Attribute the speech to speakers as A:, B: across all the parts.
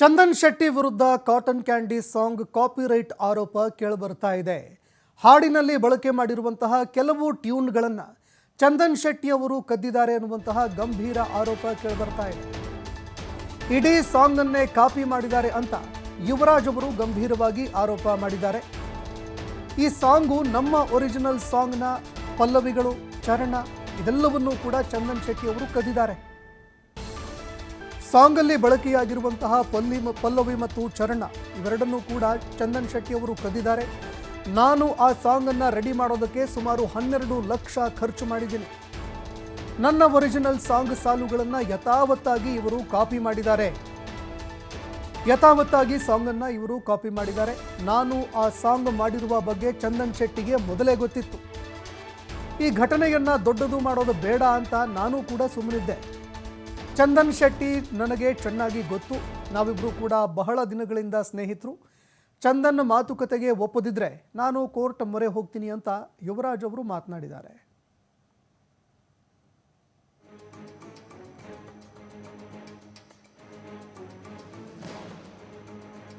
A: ಚಂದನ್ ಶೆಟ್ಟಿ ವಿರುದ್ಧ cotton candy song copyright ಆರೋಪ ಕೇಳಿಬರ್ತಾ ಇದೆ. ಹಾಡಿನಲ್ಲಿ ಬಳಕೆ ಮಾಡಿರುವಂತಹ ಕೆಲವು ಟ್ಯೂನ್ಗಳನ್ನು ಚಂದನ್ ಶೆಟ್ಟಿ ಅವರು ಕದ್ದಿದ್ದಾರೆ ಅನ್ನುವಂತಹ ಗಂಭೀರ ಆರೋಪ ಕೇಳಿಬರ್ತಾ ಇದೆ. ಇಡೀ ಸಾಂಗನ್ನೇ ಕಾಪಿ ಮಾಡಿದ್ದಾರೆ ಅಂತ ಯುವರಾಜ್ ಅವರು ಗಂಭೀರವಾಗಿ ಆರೋಪ ಮಾಡಿದ್ದಾರೆ. ಈ ಸಾಂಗು ನಮ್ಮ ಒರಿಜಿನಲ್ ಸಾಂಗ್ನ ಪಲ್ಲವಿಗಳು, ಚರಣ ಇದೆಲ್ಲವನ್ನೂ ಕೂಡ ಚಂದನ್ ಶೆಟ್ಟಿ ಅವರು ಕದ್ದಿದ್ದಾರೆ. ಸಾಂಗಲ್ಲಿ ಬಳಕೆಯಾಗಿರುವಂತಹ ಪಲ್ಲಿ ಪಲ್ಲವಿ ಮತ್ತು ಚರಣ ಇವೆರಡನ್ನೂ ಕೂಡ ಚಂದನ್ ಶೆಟ್ಟಿ ಅವರು ಕದ್ದಿದ್ದಾರೆ ನಾನು ಆ ಸಾಂಗನ್ನು ರೆಡಿ ಮಾಡೋದಕ್ಕೆ ಸುಮಾರು ಹನ್ನೆರಡು ಲಕ್ಷ ಖರ್ಚು ಮಾಡಿದ್ದೀನಿ. ನನ್ನ ಒರಿಜಿನಲ್ ಸಾಂಗ್ ಸಾಲುಗಳನ್ನು ಯಥಾವತ್ತಾಗಿ ಇವರು ಕಾಪಿ ಮಾಡಿದ್ದಾರೆ. ಯಥಾವತ್ತಾಗಿ ಸಾಂಗನ್ನು ಇವರು ಕಾಪಿ ಮಾಡಿದ್ದಾರೆ. ನಾನು ಆ ಸಾಂಗ್ ಮಾಡಿರುವ ಬಗ್ಗೆ ಚಂದನ್ ಶೆಟ್ಟಿಗೆ ಮೊದಲೇ ಗೊತ್ತಿತ್ತು. ಈ ಘಟನೆಯನ್ನ ದೊಡ್ಡದು ಮಾಡೋದು ಬೇಡ ಅಂತ ನಾನು ಕೂಡ ಸುಮ್ಮನಿದ್ದೆ ಚಂದನ್ ಶೆಟ್ಟಿ ನನಗೆ ಚೆನ್ನಾಗಿ ಗೊತ್ತು. ನಾವಿಬ್ಬರು ಕೂಡ ಬಹಳ ದಿನಗಳಿಂದ ಸ್ನೇಹಿತರು. ಚಂದನ್ ಮಾತುಕತೆಗೆ ಒಪ್ಪದಿದ್ರೆ ನಾನು ಕೋರ್ಟ್ ಮೊರೆ ಹೋಗ್ತೀನಿ ಅಂತ ಯುವರಾಜ್ ಅವರು ಮಾತನಾಡಿದ್ದಾರೆ.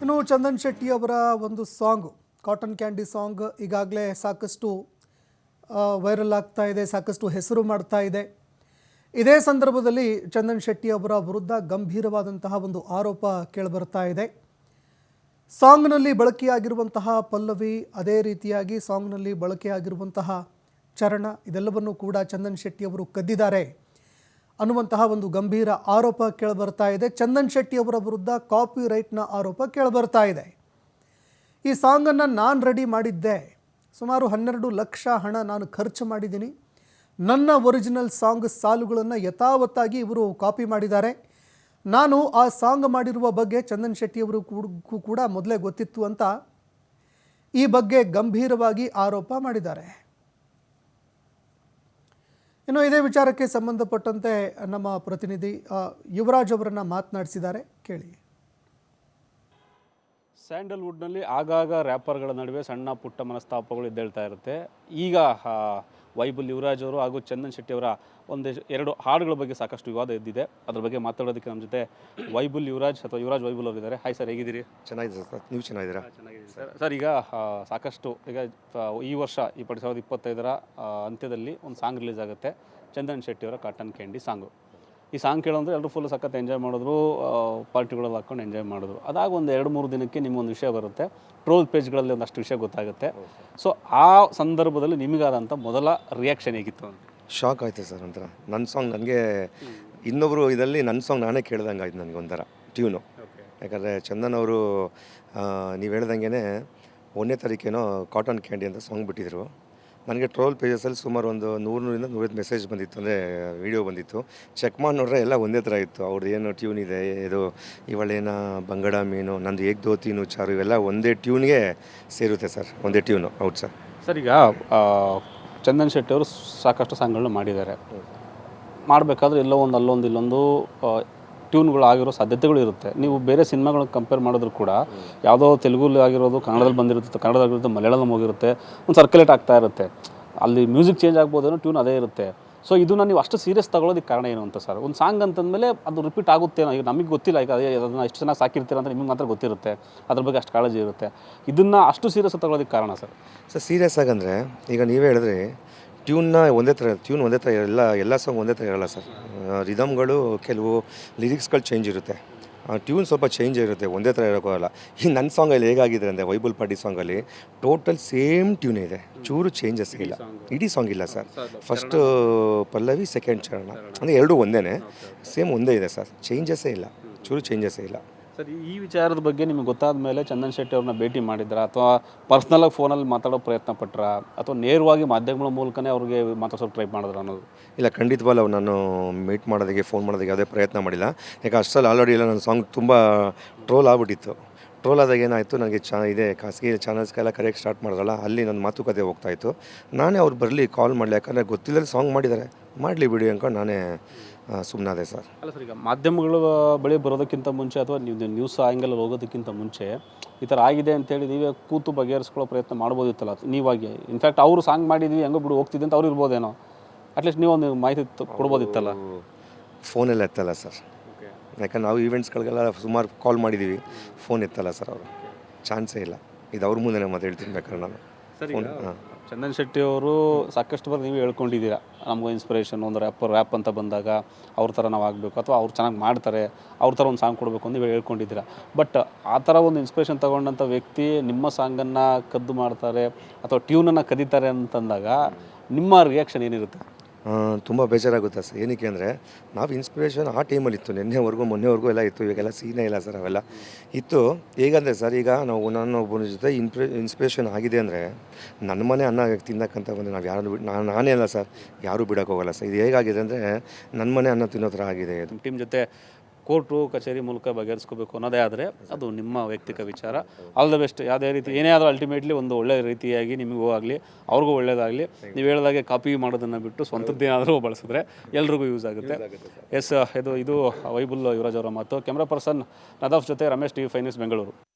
A: ಇನ್ನು ಚಂದನ್ ಶೆಟ್ಟಿ ಅವರ ಒಂದು ಸಾಂಗ್, ಕಾಟನ್ ಕ್ಯಾಂಡಿ ಸಾಂಗ್ ಈಗಾಗಲೇ ಸಾಕಷ್ಟು ವೈರಲ್ ಆಗ್ತಾ ಇದೆ, ಸಾಕಷ್ಟು ಹೆಸರು ಮಾಡ್ತಾ ಇದೆ. ಇದೇ ಸಂದರ್ಭದಲ್ಲಿ ಚಂದನ್ ಶೆಟ್ಟಿ ಅವರ ವಿರುದ್ಧ ಗಂಭೀರವಾದಂತಹ ಒಂದು ಆರೋಪ ಕೇಳಿಬರ್ತಾ ಇದೆ. ಸಾಂಗ್ನಲ್ಲಿ ಬಳಕೆಯಾಗಿರುವಂತಹ ಪಲ್ಲವಿ, ಅದೇ ರೀತಿಯಾಗಿ ಸಾಂಗ್ನಲ್ಲಿ ಬಳಕೆಯಾಗಿರುವಂತಹ ಚರಣ, ಇದೆಲ್ಲವನ್ನು ಕೂಡ ಚಂದನ್ ಶೆಟ್ಟಿ ಅವರು ಕದ್ದಿದ್ದಾರೆ ಅನ್ನುವಂತಹ ಒಂದು ಗಂಭೀರ ಆರೋಪ ಕೇಳಿಬರ್ತಾ ಇದೆ. ಚಂದನ್ ಶೆಟ್ಟಿ ಅವರ ವಿರುದ್ಧ ಕಾಪಿ ರೈಟ್ನ ಆರೋಪ ಕೇಳಿಬರ್ತಾ ಇದೆ. ಈ ಸಾಂಗನ್ನು ನಾನು ರೆಡಿ ಮಾಡಿದ್ದೆ. ಸುಮಾರು ಹನ್ನೆರಡು ಲಕ್ಷ ಹಣ ನಾನು ಖರ್ಚು ಮಾಡಿದ್ದೀನಿ. ನನ್ನ ಒರಿಜಿನಲ್ ಸಾಂಗ್ ಸಾಲುಗಳನ್ನು ಯಥಾವತ್ತಾಗಿ ಇವರು ಕಾಪಿ ಮಾಡಿದ್ದಾರೆ. ನಾನು ಆ ಸಾಂಗ್ ಮಾಡಿರುವ ಬಗ್ಗೆ ಚಂದನ್ ಶೆಟ್ಟಿಯವರು ಕೂಡ- ಮೊದಲೇ ಗೊತ್ತಿತ್ತು ಅಂತ ಈ ಬಗ್ಗೆ ಗಂಭೀರವಾಗಿ ಆರೋಪ ಮಾಡಿದ್ದಾರೆ. ಇನ್ನು ಇದೇ ವಿಚಾರಕ್ಕೆ ಸಂಬಂಧಪಟ್ಟಂತೆ ನಮ್ಮ ಪ್ರತಿನಿಧಿ ಯುವರಾಜ್ ಅವರನ್ನು ಮಾತನಾಡಿಸಿದ್ದಾರೆ. ಕೇಳಿ.
B: ಸ್ಯಾಂಡಲ್ವುಡ್ನಲ್ಲಿ ಆಗಾಗ ರ್ಯಾಪರ್ಗಳ ನಡುವೆ ಸಣ್ಣ ಪುಟ್ಟ ಮನಸ್ತಾಪಗಳು ಇದ್ದೇಳ್ತಾ ಇರುತ್ತೆ. ಈಗ ವೈಬುಲ್ ಯುವರಾಜ್ ಅವರು ಹಾಗೂ ಚಂದನ್ ಶೆಟ್ಟಿ ಅವರ ಒಂದು ಎರಡು ಹಾಡುಗಳ ಬಗ್ಗೆ ಸಾಕಷ್ಟು ವಿವಾದ ಇದ್ದಿದೆ ಅದ್ರ ಬಗ್ಗೆ ಮಾತಾಡೋದಕ್ಕೆ ನಮ್ಮ ಜೊತೆ ವೈಬುಲ್ ಯುವರಾಜ್ ಅಥವಾ ಯುವರಾಜ್ ವೈಬುಲ್ ಅವರಿದ್ದಾರೆ ಹಾಯ್ ಸರ್ ಹೇಗಿದ್ದೀರಿ?
C: ಚೆನ್ನಾಗಿದೆ ಸರ್ ನೀವು ಚೆನ್ನಾಗಿದ್ದೀರಾ?
B: ಚೆನ್ನಾಗಿದೆ ಸರ್ ಸರ್ ಈಗ ಸಾಕಷ್ಟು ಈಗ ಈ ವರ್ಷ ಈ ಎರಡು ಸಾವಿರದ ಇಪ್ಪತ್ತೈದರ ಅಂತ್ಯದಲ್ಲಿ ಒಂದು ಸಾಂಗ್ ರಿಲೀಸ್ ಆಗುತ್ತೆ. ಚಂದನ್ ಶೆಟ್ಟಿ ಅವರ ಕಾಟನ್ ಕ್ಯಾಂಡಿ ಸಾಂಗು ಈ ಸಾಂಗ್ ಕೇಳಂದ್ರೆ ಎಲ್ಲರೂ ಫುಲ್ ಸಖತ್ ಎಂಜಾಯ್ ಮಾಡಿದ್ರು ಪಾರ್ಟಿಗಳಲ್ಲಿ ಹಾಕೊಂಡು ಎಂಜಾಯ್ ಮಾಡಿದ್ರು. ಅದಾಗ ಒಂದು ಎರಡು ಮೂರು ದಿನಕ್ಕೆ ನಿಮ್ಮೊಂದು ವಿಷಯ ಬರುತ್ತೆ. ಟ್ರೋಲ್ ಪೇಜ್ಗಳಲ್ಲಿ ಒಂದಷ್ಟು ವಿಷಯ ಗೊತ್ತಾಗುತ್ತೆ. ಸೊ ಆ ಸಂದರ್ಭದಲ್ಲಿ ನಿಮಗಾದಂಥ ಮೊದಲ ರಿಯಾಕ್ಷನ್ ಹೇಗಿತ್ತು ಅಂತ?
C: ಶಾಕ್ ಆಯಿತು ಸರ್ ಒಂಥರ ನನ್ನ ಸಾಂಗ್ ನನಗೆ ಇನ್ನೊಬ್ಬರು ಇದರಲ್ಲಿ ನನ್ನ ಸಾಂಗ್ ನಾನೇ ಕೇಳ್ದಂಗೆ ಆಯ್ತು ನನಗೆ ಒಂಥರ ಟ್ಯೂನು ಯಾಕಂದರೆ ಚಂದನ್ ಅವರು ನೀವು ಹೇಳ್ದಂಗೆ ಒಂದನೇ ತಾರೀಕೇನೋ ಕಾಟನ್ ಕ್ಯಾಂಡಿ ಅಂತ ಸಾಂಗ್ ಬಿಟ್ಟಿದ್ರು. ನನಗೆ ಟ್ರೋಲ್ ಪೇಜಸಲ್ಲಿ ಸುಮಾರು ಒಂದು ನೂರು ನೂರಿಂದ ನೂರೈದು ಮೆಸೇಜ್ ಬಂದಿತ್ತು ಅಂದರೆ ವಿಡಿಯೋ ಬಂದಿತ್ತು. ಚೆಕ್ ಮಾಡಿ ನೋಡ್ರೆ ಎಲ್ಲ ಒಂದೇ ಥರ ಇತ್ತು. ಅವ್ರದ್ದು ಏನು ಟ್ಯೂನ್ ಇದೆ ಇದು ಇವಳೇನ ಬಂಗಡ ಮೀನು ನಂದು ಏಕ್ ದೋತಿನು ಚಾರು ಇವೆಲ್ಲ ಒಂದೇ ಟ್ಯೂನ್ಗೆ ಸೇರುತ್ತೆ ಸರ್ ಒಂದೇ ಟ್ಯೂನು ಹೌದು ಸರ್.
B: ಸರ್ ಈಗ ಚಂದನ್ ಶೆಟ್ಟಿ ಅವರು ಸಾಕಷ್ಟು ಸಾಂಗ್ಗಳನ್ನ ಮಾಡಿದ್ದಾರೆ. ಮಾಡಬೇಕಾದ್ರೆ ಎಲ್ಲೋ ಒಂದು ಅಲ್ಲೊಂದು ಇಲ್ಲೊಂದು ಟ್ಯೂನ್ಗಳು ಆಗಿರೋ ಸಾಧ್ಯತೆಗಳು ಇರುತ್ತೆ. ನೀವು ಬೇರೆ ಸಿನಿಮಾಗಳನ್ನ ಕಂಪೇರ್ ಮಾಡಿದ್ರು ಕೂಡ ಯಾವುದೋ ತೆಲುಗುಲಿ ಆಗಿರೋದು ಕನ್ನಡದಲ್ಲಿ ಬಂದಿರುತ್ತೆ ಕನ್ನಡದಾಗಿರುತ್ತೆ ಮಲಯಾಳಂ ಹೋಗಿರುತ್ತೆ, ಒಂದು ಸರ್ಕ್ಯುಲೇಟ್ ಆಗ್ತಾ ಇರುತ್ತೆ. ಅಲ್ಲಿ ಮ್ಯೂಸಿಕ್ ಚೇಂಜ್ ಆಗ್ಬೋದೇನೋ ಟ್ಯೂನ್ ಅದೇ ಇರುತ್ತೆ. ಸೊ ಇದನ್ನ ನೀವು ಅಷ್ಟು ಸೀರಿಯಸ್ ತಗೊಳ್ಳೋದಕ್ಕೆ ಕಾರಣ ಏನು ಅಂತ ಸರ್? ಒಂದು ಸಾಂಗ್ ಅಂತಂದಮೇಲೆ ಅದು ರಿಪೀಟ್ ಆಗುತ್ತೇನೋ ಈಗ ನಮಗೆ ಗೊತ್ತಿಲ್ಲ, ಈಗ ಅದೇ ಅದನ್ನು ಎಷ್ಟು ಚೆನ್ನಾಗಿ ಸಾಕಿರ್ತೀರ ಅಂತ ನಿಮಗೆ ಮಾತ್ರ ಗೊತ್ತಿರುತ್ತೆ. ಅದ್ರ ಬಗ್ಗೆ ಅಷ್ಟು ಕಾಳಜಿ ಇರುತ್ತೆ. ಇದನ್ನು ಅಷ್ಟು ಸೀರಿಯಸ್ ತಗೊಳ್ಳೋದಕ್ಕೆ ಕಾರಣ ಸರ್?
C: ಸರ್ ಸೀರಿಯಸ್ ಆಗಂದರೆ ಈಗ ನೀವೇ ಹೇಳಿದ್ರಿ ಟ್ಯೂನ್ನ ಒಂದೇ ಥರ, ಟ್ಯೂನ್ ಒಂದೇ ಥರ ಎಲ್ಲ ಎಲ್ಲ ಸಾಂಗ್ ಒಂದೇ ಥರ ಇರಲ್ಲ ಸರ್. ರಿದಮ್ಗಳು ಕೆಲವು ಲಿರಿಕ್ಸ್ಗಳು ಚೇಂಜ್ ಇರುತ್ತೆ. ಟ್ಯೂನ್ ಸ್ವಲ್ಪ ಚೇಂಜ್ ಇರುತ್ತೆ, ಒಂದೇ ಥರ ಇರೋಕ್ಕಾಗಲ್ಲ ಈ ನನ್ನ ಸಾಂಗಲ್ಲಿ ಹೇಗಾಗಿದೆ ಅಂದರೆ, ವೈಬಲ್ ಪಾರ್ಟಿ ಸಾಂಗಲ್ಲಿ ಟೋಟಲ್ ಸೇಮ್ ಟ್ಯೂನ್ ಇದೆ. ಚೂರು ಚೇಂಜಸ್ ಇಲ್ಲ. ಇಡೀ ಸಾಂಗ್ ಇಲ್ಲ ಸರ್. ಫಸ್ಟ್ ಪಲ್ಲವಿ, ಸೆಕೆಂಡ್ ಚರಣ. ಅಂದರೆ ಎರಡೂ ಒಂದೇ ಸೇಮ್ ಒಂದೇ ಇದೆ ಸರ್. ಚೇಂಜಸ್ಸೇ ಇಲ್ಲ. ಚೂರು ಚೇಂಜಸ್ಸೇ ಇಲ್ಲ.
B: ಸರ್, ಈ ವಿಚಾರದ ಬಗ್ಗೆ ನಿಮಗೆ ಗೊತ್ತಾದ ಮೇಲೆ ಚಂದನ್ ಶೆಟ್ಟಿ ಅವ್ರನ್ನ ಭೇಟಿ ಮಾಡಿದ್ರಾ? ಅಥವಾ ಪರ್ಸ್ನಲಾಗಿ ಫೋನಲ್ಲಿ ಮಾತಾಡೋ ಪ್ರಯತ್ನ ಪಟ್ರ? ಅಥವಾ ನೇರವಾಗಿ ಮಾಧ್ಯಮಗಳ ಮೂಲಕನೇ ಅವ್ರಿಗೆ ಮಾತಾಡ್ಸೋಕೆ ಟ್ರೈ ಮಾಡಿದ್ರ ಅನ್ನೋದು?
C: ಇಲ್ಲ ಖಂಡಿತವಲ್ಲ ನಾನು ಮೀಟ್ ಮಾಡೋದಕ್ಕೆ ಫೋನ್ ಮಾಡೋದಕ್ಕೆ ಯಾವುದೇ ಪ್ರಯತ್ನ ಮಾಡಿಲ್ಲ. ಯಾಕೆ ಅಷ್ಟರಲ್ಲಿ ಆಲ್ರೆಡಿ ಎಲ್ಲ ನನ್ನ ಸಾಂಗ್ ತುಂಬ ಟ್ರೋಲ್ ಆಗ್ಬಿಟ್ಟಿತ್ತು. ಟ್ರೋಲ್ ಆದಾಗ ಏನಾಯಿತು, ನನಗೆ ಚಾ, ಇದೆ ಖಾಸಗಿ ಚಾನಲ್ಸ್ಗೆಲ್ಲ ಕರೆಕ್ಟ್ ಸ್ಟಾರ್ಟ್ ಮಾಡಿದ್ರಲ್ಲ, ಅಲ್ಲಿ ನನ್ನ ಮಾತುಕತೆ ಹೋಗ್ತಾಯಿತ್ತು ನಾನೇ ಅವ್ರು ಬರಲಿ ಕಾಲ್ ಮಾಡಲಿ, ಯಾಕಂದರೆ ಗೊತ್ತಿಲ್ಲದೆ ಸಾಂಗ್ ಮಾಡಿದ್ದಾರೆ. ಮಾಡಲಿ ಬಿಡಿ ಅಂದ್ಕೊಂಡು ನಾನೇ ಸುಮ್ಮನಾದೆ ಸರ್.
B: ಅಲ್ಲ ಸರ್ ಈಗ ಮಾಧ್ಯಮಗಳ ಬಳಿ ಬರೋದಕ್ಕಿಂತ ಮುಂಚೆ ಅಥವಾ ನೀವು ನ್ಯೂಸ್ ಆ್ಯಂಗಲಲ್ಲಿ ಹೋಗೋದಕ್ಕಿಂತ ಮುಂಚೆ ಈ ಥರ ಆಗಿದೆ ಅಂತೇಳಿ ನೀವೇ ಕೂತು ಬಗೆಹರಿಸ್ಕೊಳ್ಳೋ ಪ್ರಯತ್ನ ಮಾಡ್ಬೋದಿತ್ತಲ್ಲ? ನೀವಾಗಿ. ಇನ್ಫ್ಯಾಕ್ಟ್ ಅವರು ಸಾಂಗ್ ಮಾಡಿದ್ವಿ ಹೆಂಗೋ ಬಿಡು ಹೋಗ್ತಿದ್ದೆ ಅಂತ ಅವ್ರು ಇರ್ಬೋದೇನೋ? ಅಟ್ಲೀಸ್ಟ್ ನೀವು ಒಂದು ಮಾಹಿತಿ ತ- ಕೊಡ್ಬೋದಿತ್ತಲ್ಲ?
C: ಫೋನೆಲ್ಲ ಎತ್ತಲ್ಲ ಸರ್. ಯಾಕಂದ್ರೆ ನಾವು ಈವೆಂಟ್ಸ್ಗಳಿಗೆಲ್ಲ ಸುಮಾರು ಕಾಲ್ ಮಾಡಿದ್ದೀವಿ ಫೋನ್ ಎತ್ತಲ್ಲ ಸರ್ ಅವರು. ಚಾನ್ಸೇ ಇಲ್ಲ. ಇದು ಅವ್ರ ಮುಂದೆ ಮಾತು ಹೇಳ್ತೀನಿ ಬೇಕಾದ್ರೆ ನಾನು.
B: ಸರಿ ಚಂದನ್ ಶೆಟ್ಟಿ ಅವರು ಸಾಕಷ್ಟು ಬಾರಿ ನೀವು ಹೇಳ್ಕೊಂಡಿದ್ದೀರಾ. ನಮಗೂ ಇನ್ಸ್ಪಿರೇಷನ್ ಒಂದು ರ್ಯಾಪ್ ರ್ಯಾಪ್ ಅಂತ ಬಂದಾಗ ಅವ್ರ ಥರ ನಾವು ಆಗಬೇಕು ಅಥವಾ ಅವ್ರು ಚೆನ್ನಾಗಿ ಮಾಡ್ತಾರೆ ಅವ್ರ ಥರ ಒಂದು ಸಾಂಗ್ ಕೊಡಬೇಕು ಅಂತ ನೀವು ಹೇಳ್ಕೊಂಡಿದ್ದೀರಾ. ಬಟ್ ಆ ಥರ ಒಂದು ಇನ್ಸ್ಪಿರೇಷನ್ ತೊಗೊಂಡಂಥ ವ್ಯಕ್ತಿ ನಿಮ್ಮ ಸಾಂಗನ್ನು ಕದ್ದು ಮಾಡ್ತಾರೆ ಅಥವಾ ಟ್ಯೂನನ್ನು ಕದೀತಾರೆ ಅಂತಂದಾಗ ನಿಮ್ಮ ರಿಯಾಕ್ಷನ್ ಏನಿರುತ್ತೆ?
C: ತುಂಬ ಬೇಜಾರಾಗುತ್ತೆ ಸರ್. ಏನಕ್ಕೆ ಅಂದರೆ, ನಾವು ಇನ್ಸ್ಪಿರೇಷನ್ ಆ ಟೈಮಲ್ಲಿ ಇತ್ತು. ನಿನ್ನೆವರೆಗೂ, ಮೊನ್ನೆವರೆಗೂ ಎಲ್ಲ ಇತ್ತು. ಇವಾಗೆಲ್ಲ ಸೀನೇ ಇಲ್ಲ ಸರ್ ಅವೆಲ್ಲ. ಇತ್ತು. ಹೇಗಂದರೆ ಸರ್, ಈಗ ನಾವು ನನ್ನ ಒಬ್ಬನ ಜೊತೆ ಇನ್ಸ್ಪಿ ಇನ್ಸ್ಪಿರೇಷನ್ ಆಗಿದೆ ಅಂದರೆ, ನನ್ನ ಮನೆ ಅನ್ನ ತಿನ್ನಕ್ಕಂತ ಬಂದು ನಾವು ಯಾರು ಬಿಡ್ ನಾನು ನಾನೇ ಅಲ್ಲ ಸರ್. ಯಾರೂ ಬಿಡೋಕ್ಕೋಗಲ್ಲ ಸರ್. ಇದು ಹೇಗಾಗಿದೆ ಅಂದರೆ, ನನ್ನ ಮನೆ ಅನ್ನ ತಿನ್ನೋ ಥರ ಆಗಿದೆ.
B: ಟೀಮ್ ಜೊತೆ ಕೋರ್ಟು ಕಚೇರಿ ಮೂಲಕ ಬಗೆಹರಿಸ್ಕೋಬೇಕು ಅನ್ನೋದೇ ಆದರೆ ಅದು ನಿಮ್ಮ ವೈಯಕ್ತಿಕ ವಿಚಾರ. ಆಲ್ ದ ಬೆಸ್ಟ್ ಯಾವುದೇ ರೀತಿ ಏನೇ ಆದರೂ ಅಲ್ಟಿಮೇಟ್ಲಿ ಒಂದು ಒಳ್ಳೆಯ ರೀತಿಯಾಗಿ ನಿಮಗೂ ಆಗಲಿ ಅವ್ರಿಗೂ ಒಳ್ಳೆಯದಾಗಲಿ ನೀವು ಹೇಳಿದಾಗೆ ಕಾಪಿ ಮಾಡೋದನ್ನು ಬಿಟ್ಟು ಸ್ವಂತದ್ದೇನಾದರೂ ಬಳಸಿದ್ರೆ ಎಲ್ರಿಗೂ ಯೂಸ್ ಆಗುತ್ತೆ. ಎಸ್ ಇದು ಇದು ವೈಬುಲ್ ಯುವರಾಜ್ ಅವರ ಮಾತು. ಕ್ಯಾಮ್ರಾ ಪರ್ಸನ್ ನದಾಫ್ ಜೊತೆ Ramesh T V five news Bengaluru